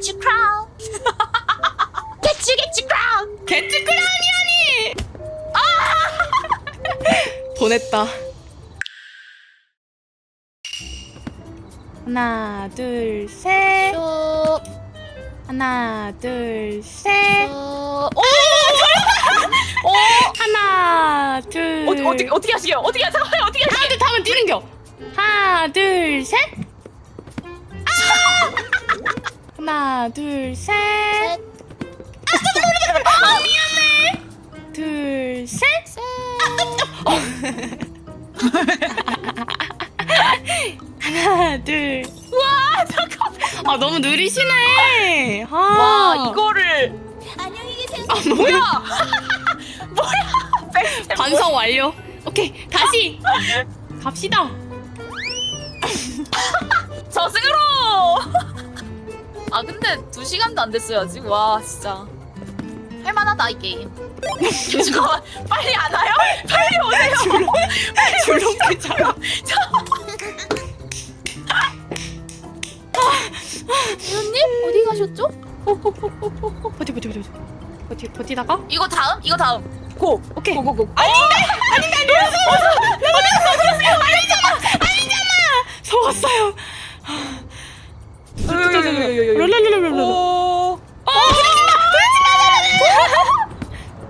get you crown. get you, get you crown. 개츠 크라니아니! 아! 보냈다. 하나, 둘, 셋. 쭉, 하나, 둘, 셋. 쭉. 오! 하나, 둘. 어떻게, 어떻게, 어떻게 하시게요? 어떻게 하세요? 어떻게 하시게요? 다음은 뛰는 겨. 하나, 둘, 셋. 하나, 둘, 셋. 셋, 아, 미안해. 둘, 셋. 셋. 하나, 둘. 와, 잠깐만. 아, 너무 느리시네. 아. 와, 이거를. 안녕히 계세요. 아, 뭐야? 반성 완료. 오케이, 다시. 갑시다. 저승으로! 아 근데 두 시간도 안 됐어요 아직 와 진짜 할만하다 이 게임 잠깐만 빨리 안 와요? 빨리 오세요 줄넘기 잘. 이현님 어디 가셨죠? 버티, 버티, 버티. 버티, 버티다가. 이거 다음? 이거 다음 고! 오케이. 고고고 속았어요. 랄랄랄랄랄라.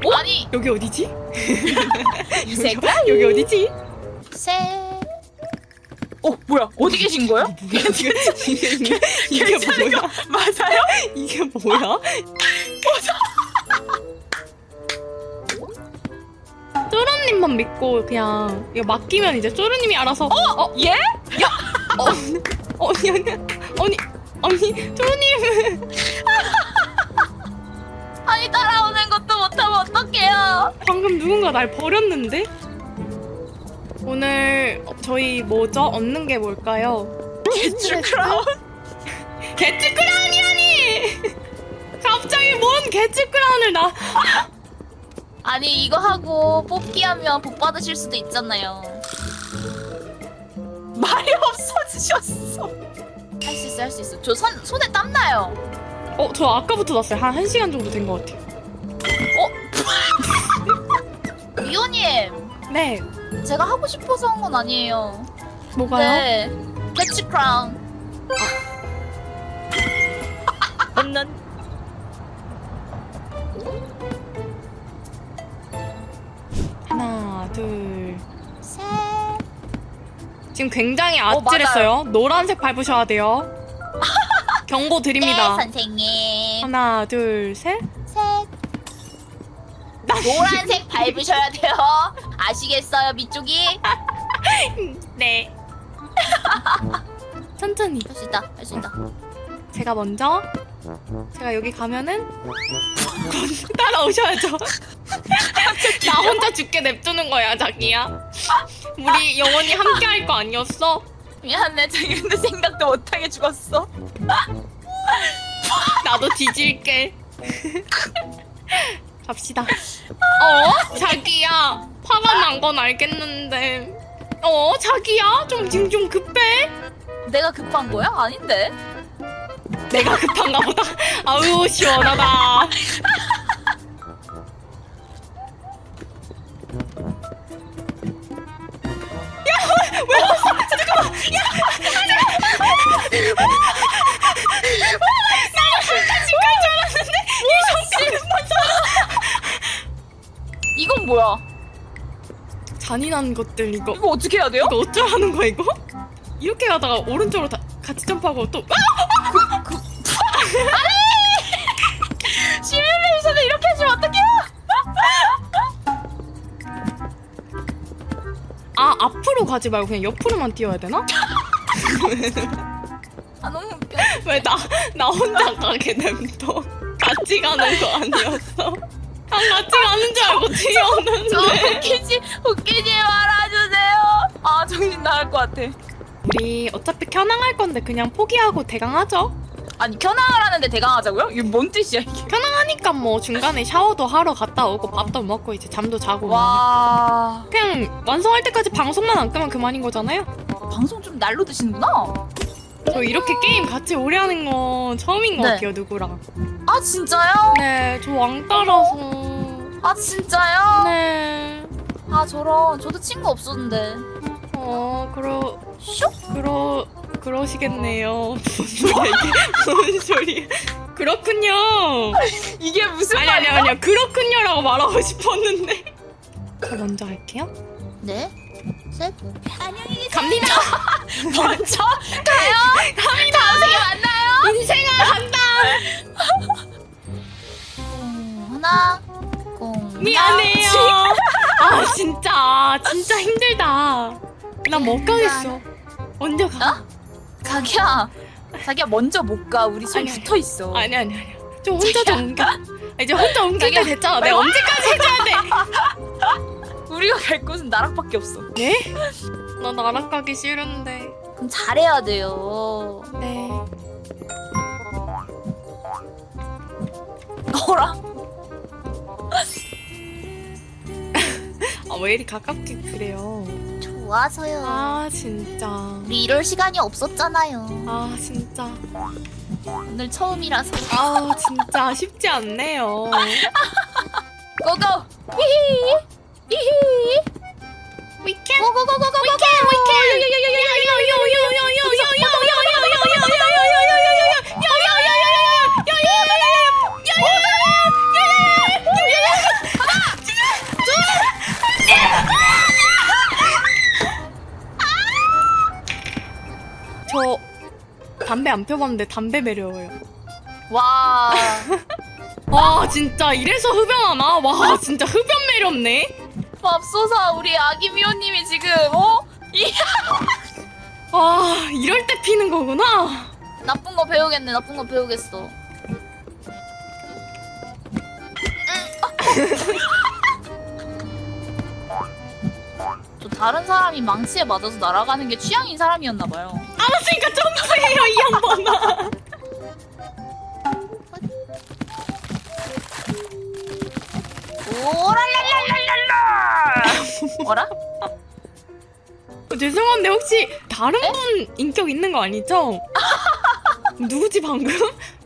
오 아니 여기 어디지? 이 색깔 여기 어디지? 셋 어, 뭐야? 어디 계신 거예요? 이게 이게 이게 괜찮은 거 뭐야? 맞아요? 이게 뭐야? 쪼르님만 믿고 그냥 이거 맡기면 이제 쪼르님이 알아서 어? 어? 예? 어? 아니 아니 아니 아니 쪼르님 아니 따라오는 것 도 못하면 어떡해요 방금 누군가 날 버렸는데? 오늘 저희 뭐죠? 얻는 게 뭘까요? 개츠 크라운 개츠크라운이라니! 갑자기 뭔 개츠크라운을 나 아니 이거 하고 뽑기 하면 복 받으실 수도 있잖아요. 말이 없어지셨어. 할 수 있어 할 수 있어. 저 손, 손에 땀 나요. 어, 저 아까부터 났어요. 한 1시간 정도 된 것 같아요. 이호님 네. 제가 하고 싶어서 한 건 아니에요. 뭐가요? 네. 캐치 크라운. 난 하나, 둘. 셋. 지금 굉장히 어, 아찔했어요. 노란색 밟으셔야 돼요. 경고 드립니다. 네 선생님. 하나, 둘, 셋. 셋. 노란색 밟으셔야 돼요. 아시겠어요 밑쪽이? 네. 천천히. 할 수 있다 할 수 있다. 제가 먼저. 제가 여기 가면은 따라오셔야죠. 나 혼자 죽게 냅두는 거야, 자기야. 우리 영원히 함께 할 거 아니었어? 미안해 자기는 생각도 못하게 죽었어. 나도 뒤질게. 갑시다. 어? 자기야. 화가 난 건 알겠는데. 어? 자기야? 좀 지금 좀 급해? 내가 급한 거야? 아닌데. 내가 급한가 보다. 아우, 시원하다. 이건 뭐야? 잔인한 것들, 이거. 이거 어떻게 해야 돼요? 이거 어쩌라는 거야, 이거? 이렇게 가다가 오른쪽으로 다, 같이 점프하고 또. 시뮬레이션을 이렇게 해주면 어떡해요? 아, 앞으로 가지 말고 그냥 옆으로만 뛰어야 되나? 아 너무 웃겨. 왜 나, 나 혼자 가게 냅둬? 같이 가는 거 아니었어? 아, 같이 가는 줄 알고 저 뛰었는데. 웃기지 웃기지 말아주세요. 아 정신 나갈 것 같아. 우리 어차피 켜낭할 건데 그냥 포기하고 대강하죠? 아니 견항을 하는데 대강하자고요? 이게 뭔 뜻이야 이게? 켜낭하니까 뭐 중간에 샤워도 하러 갔다 오고 밥도 먹고 이제 잠도 자고. 와 그냥 완성할 때까지 방송만 안 끄면 그만인 거잖아요? 방송 좀 날로 드시는구나. 저 이렇게 게임 같이 오래 하는 건 처음인 것 네. 같아요 누구랑. 아 진짜요? 네, 저 왕따라서. 아 진짜요? 네. 아 저런 저도 친구 없었는데. 어, 그러, 슉? 그러, 그러시겠네요. 무슨 소리야, 이게? 무슨 소리야. 그렇군요. 이게 무슨 아니, 아니, 아니요. 그렇군요라고 말하고 싶었는데. 저 먼저 할게요. 네. 셋. 갑니다. 먼저 가요. 갑니다. 다음에 만나요. 인생아, 간다. 공 하나. 공. 미안해요. 아, 진짜. 진짜 힘들다. 난 못 가겠어. 언제 가? 어? 자기야. 자기야 먼저 못 가. 우리 손 아니, 아니. 붙어 있어. 아니, 아니, 아니. 저 혼자 좀 옮겨. 아, 이제 혼자 옮길 때 됐잖아. 내가 언제까지 해줘야 돼? 우리가 갈 곳은 나랑밖에 없어. 네? 나 나랑 가기 싫은데. 그럼 잘해야 돼요. 네. 어라? 아, 왜 이리 가깝게 그래요? 좋아서요. 아, 진짜. 우리 이럴 시간이 없었잖아요. 아, 진짜. 오늘 처음이라서. 아, 진짜 쉽지 않네요. 고고. 히히. 히히. 위켄? 고고고고고고. 위켄, 위켄! 저 담배 안 펴봤는데 담배 매려워요. 와. 와 진짜 이래서 흡연하나? 와 진짜 흡연 매렵네. 맙소사 우리 아기 미호님이 지금 어? 이와 이럴 때 피는 거구나. 나쁜 거 배우겠네. 나쁜 거 배우겠어. 저 다른 사람이 망치에 맞아서 날아가는 게 취향인 사람이었나 봐요. 알았으니까 점프해요 이 양반아. 어라? 어, 죄송한데 혹시 다른 분 인격 있는 거 아니죠? 누구지 방금?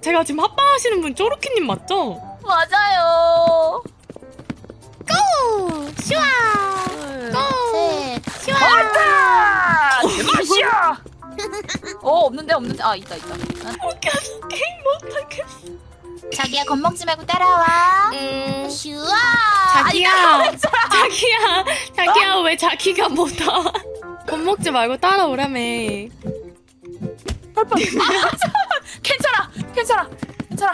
제가 지금 합방하시는 분 쪼르키님 맞죠? 맞아요. 고! 슈아! 셋. 슈아! 왔다! 대맛이야! 어 없는데 없는데 아 있다 있다. 웃겨서 게임 못하겠어. 자기야 겁먹지 말고 따라와. 음... 슈아. 자기야, 자기야, 자기야 왜 자기가 못 와? 겁 먹지 말고 따라오라며. 괜찮아 괜찮아 괜찮아.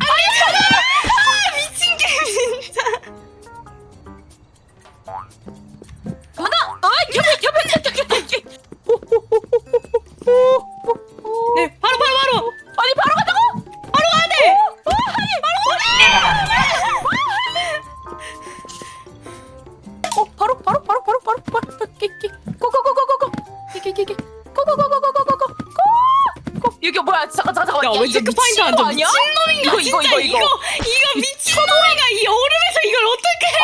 아 미친 게임 진짜. 바로 바로 바로 바로 바로 바로 끼끼 고고고고고고 끼끼끼끼 고고고고고고고고 고 여기 뭐야 잠깐 잠깐 잠깐 야, 왜 체크 파인트 안 줘? 아니야? 미친놈인가? 이거, 이거, 진짜 이거, 이거. 이거 미친놈인가? 이 얼음에서 이걸 어떻게 해?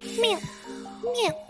meow, meow, meow,